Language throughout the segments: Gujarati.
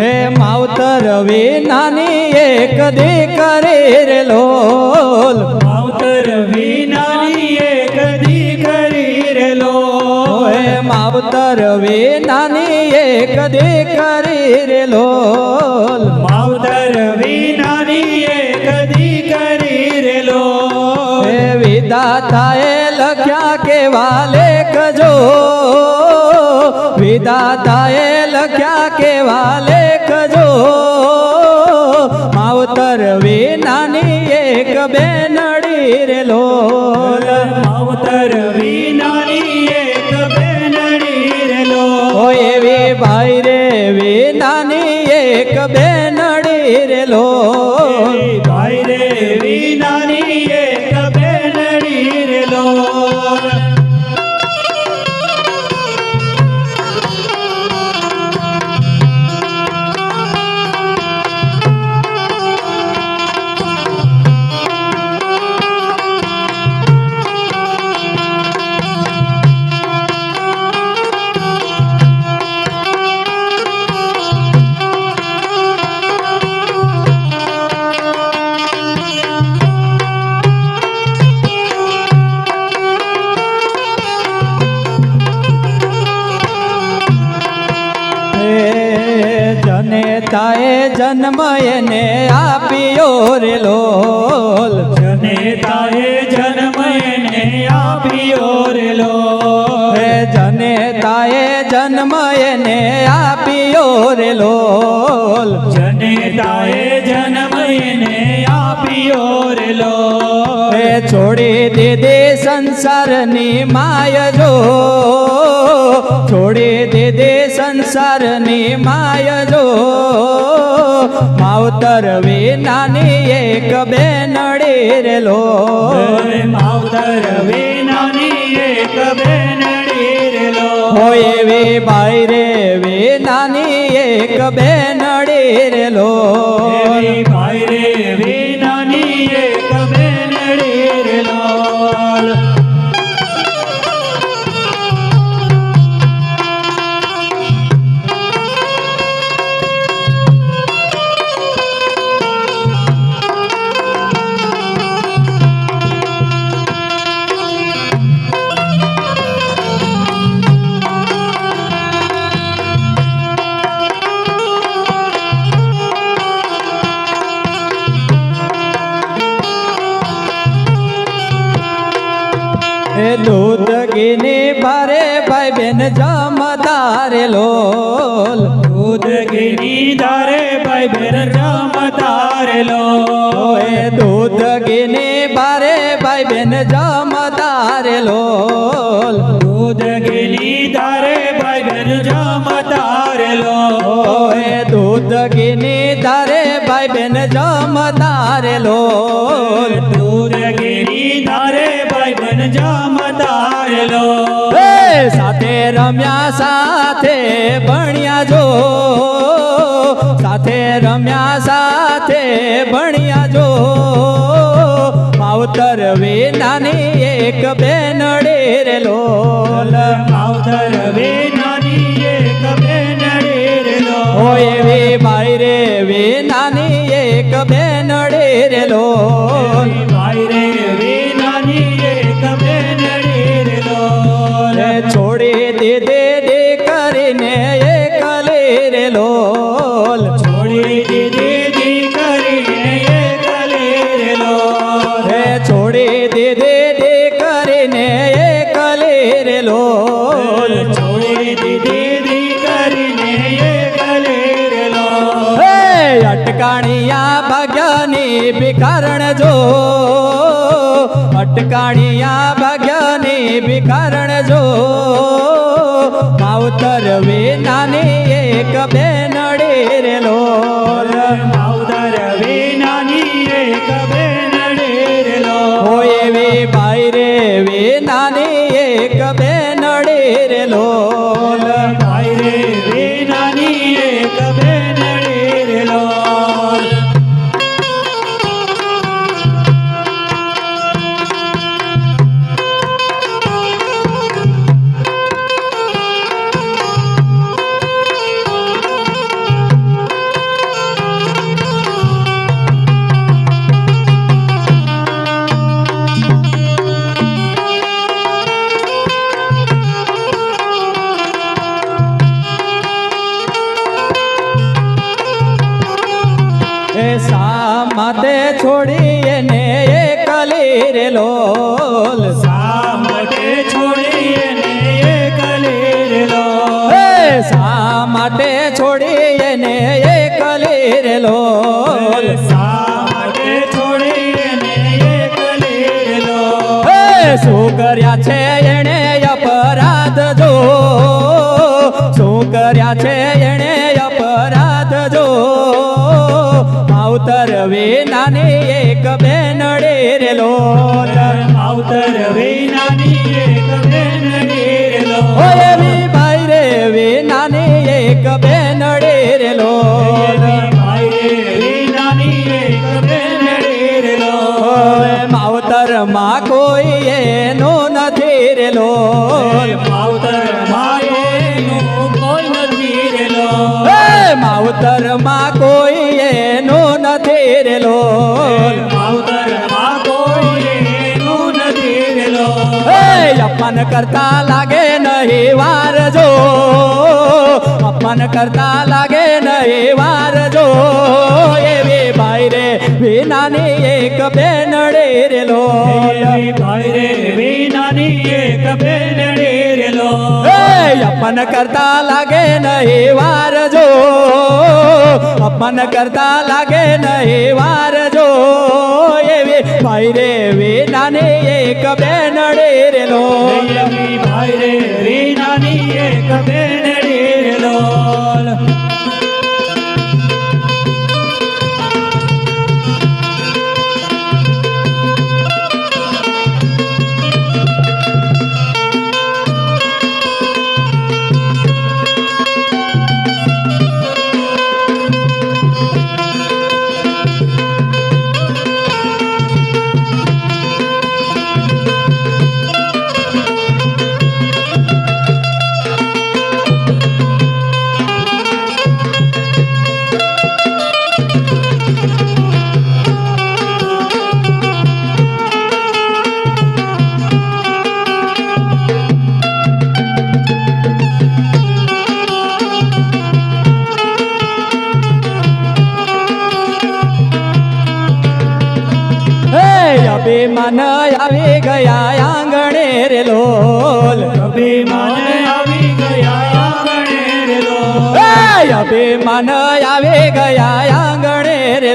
હે માવતર વિનાની એક દીકરી રે લોલ. માવતર વિનાની એક દીકરી રે લોલ. હે માવતર વિનાની એક દીકરી રે લોલ. માવતર વિનાની એક દીકરી રે લોલ. હે વિદાતાએ લખ્યા કેવા લેખજો. વિધાતાએ લખ્યા કેવા લેખજો માવતર વિનાની એક બેનડી રે લોલ માવતર વિનાની એક બેનડી રે લો ઓ એવી ભાઈ રે વિનાની એક બેનડી રે લોલ ભાઈ રે વિનાની જનેતાએ જન્મ એને આપ્યો રે લોલ. જનેતાએ જન્મ એને આપ્યો રે લોલ. જનેતાએ જન્મ એને આપ્યો રે લોલ. જનેતાએ જન્મ એને આપ્યો રે લોલ. હે છોડી દીધી સંસારની માય જો છોડી દીધી સંસારની માય માવતર વિનાની એક બેનડી રે લોલ માવતર વિનાની એક બેનડી રે લો હોય વે ભાઈ રે વિનાની એક બેનડી રે લોલ ભાઈ બેન જમદારે લોલ. દૂધ ઘીની ધારે ભાઈ બેન જમતા રે લો એ દૂધ ગીની ભારે ભાઈ બેન જમદારે લોલ. દૂધ ઘીની ધારે ભાઈ બેન જમતા રે લો એ દૂધ ગીની ધારે ભાઈ બેન જમદારે લોલ. રમ્યા સાથે ભણ્યા જો. સાથે રમ્યા સાથે ભણ્યા જો. માવતર વેનાની એક બેન રે લોલ. માવતર વેનાની એક બેન રે લો ઓ એવી બાઈ રે વિનાની એક બેન રે લોલ. રે અટકાણિયા ભાગ્યની ભિખારણ જો. અટકાણિયા ભાગ્યની ભિખારણ જો. માવતર વિનાની એક બેનડી રે માટે છોડી એને એકલી રે લો. શું કર્યા છે એણે અપરાધ જો? શું કર્યા છે એણે અપરાધ જો? માવતર વિનાની એક બેનડી રે લોલ માવતર વિનાની એક અપમાન કરતા લાગે નહીં વાર જો. અપમાન કરતા લાગે નહીં વાર જો. એવી ભાઈ રે વિનાની એક બેનડી રે લોલ એવી ભાઈ રે વિનાની એક બેનડી રે લો. એ અપમાન કરતા લાગે નહીં વાર જો. અપમાન કરતા લાગે નહીં વાર એવી ભાઈ રે વિનાની એક બેનડી રે લોલ એવી ભાઈ રે વિનાની એક બેનડી રે અભિમાન આવી ગયા આંગણે રે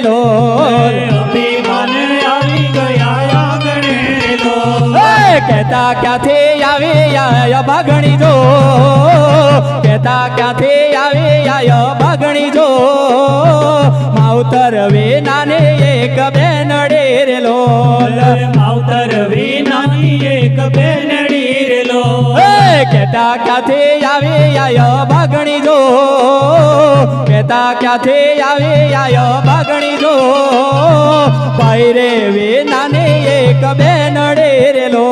અભિમાન આવી ગયા આંગણે રે લો. કહેતા ક્યાંથી આવી આય ભાગણી જો કહેતા ક્યાંથી આવી આય ભાગણી જો માવતર વિનાને એક બેનડે રે લોલ માવતર વિનાની એક બેનડી લો કેતા ક્યાંથી આવી આય ભાગણી જો? કેતા ક્યાંથી આવી આય ભાગણી જો? ભાઈ રે નાને એક બેનડી રે લો.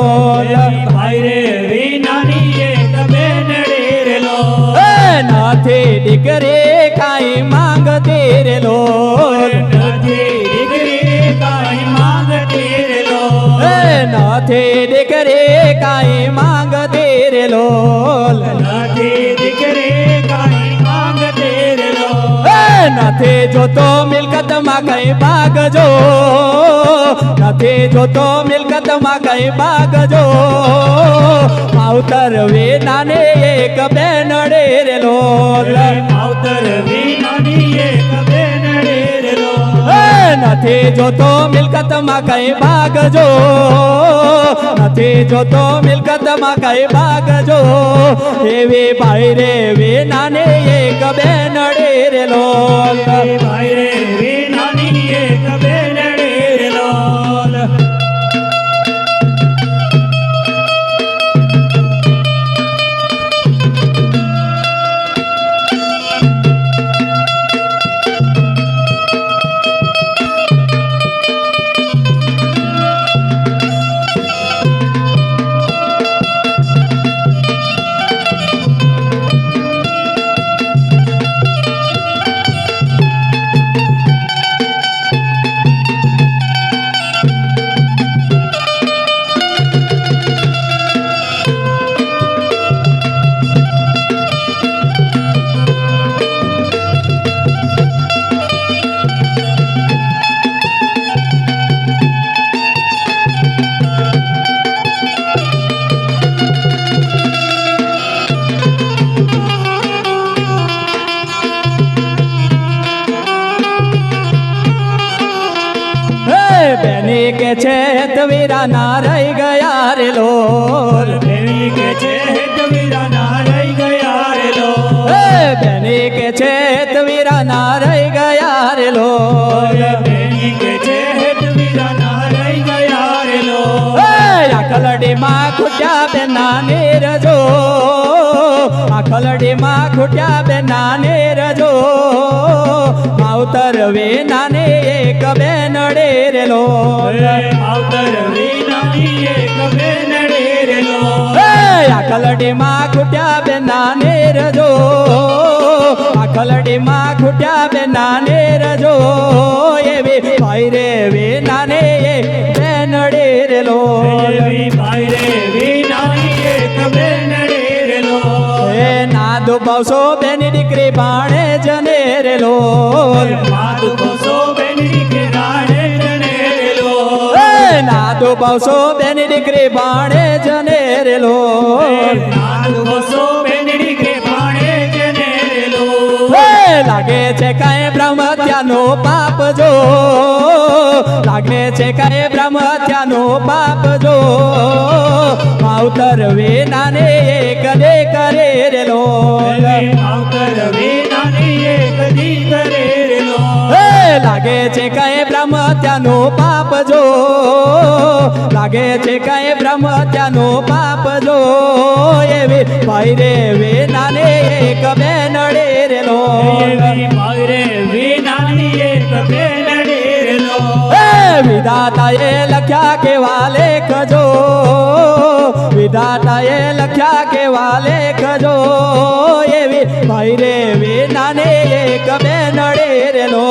ભાઈ રે વિનાની એક બેનડી રે લો. નથી દીકરે કાંઈ માંગતી રે લોલ નથી દીકરી કાંઈ માંગતી રે લો. નથી દીકરી કાંઈ માંગતી રે લોલ નથી દીકરી કાંઈ જોતો મિલકતમાં કઈ ભાગજો નથી જોતો મિલકતમાં કઈ ભાગજો માવતર વિનાને એક બેનડે રે લોલ માવતર વિનાની નથી જોતો મિલકતમાં કઈ ભાગજો નથી જોતો મિલકતમાં કઈ ભાગજો એવી ભાઈ રે, વિનાને એક બેનડે રે લોલ ભાઈ રે કે છે હેતવીરા ના રહી ગયા રે લોલ. બેની કે છે હેતવીરા ના રહી ગયા રે લો એ બેની કે છે હેતવીરા ના રહી ગયા રે લોલ. બેની કે છે હેતવીરા ના રહી ગયા રે લો આખલડીમાં ખૂટ્યા બે નાની રજો આખલડીમાં ખૂટ્યા બે નાની રજો માવતર વે નાને એક બે નડે રે લોલ આવતર વિનાની એક બેનડે રે લો આખલડીમાં ખૂટ્યા બે નાને રજો આખલડીમાં ખૂટ્યા બે નાને રજો. એવી ભાઈ રે વે નાને બે નડે રે ભાઈ રે નાદ બેની દીકરી ભાણે જને રે લોલ. માતુ કોસો બેની દીકરી ભાણે જને રે લોલ. લાગે છે કાંઈ બ્રહ્મત્યાનો પાપ જો. લાગે છે કાંઈ બ્રહ્મત્યાનો પાપ જો. માવતર વેનાને એક દે કરે રે લો માવતર વેનાને એક દી કરે રે લો લાગે છે કઈ બ્રહ્મત્યાનો પાપ જો. લાગે છે કઈ બ્રહ્મત્યાનો પાપ જો. એવી ભાઈ રે વેનાને એક બે નડે રે લો વિધાતાએ લખ્યા કેવા લેખજો? વિધાતાએ લખ્યા કેવા લેખજો? એવી ભાઈ રે વિના ને એક બે નડે રે લો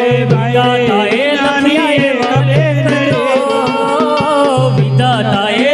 વિધાતાએ લખ્યા કેવા લેખજો વિધાતાએ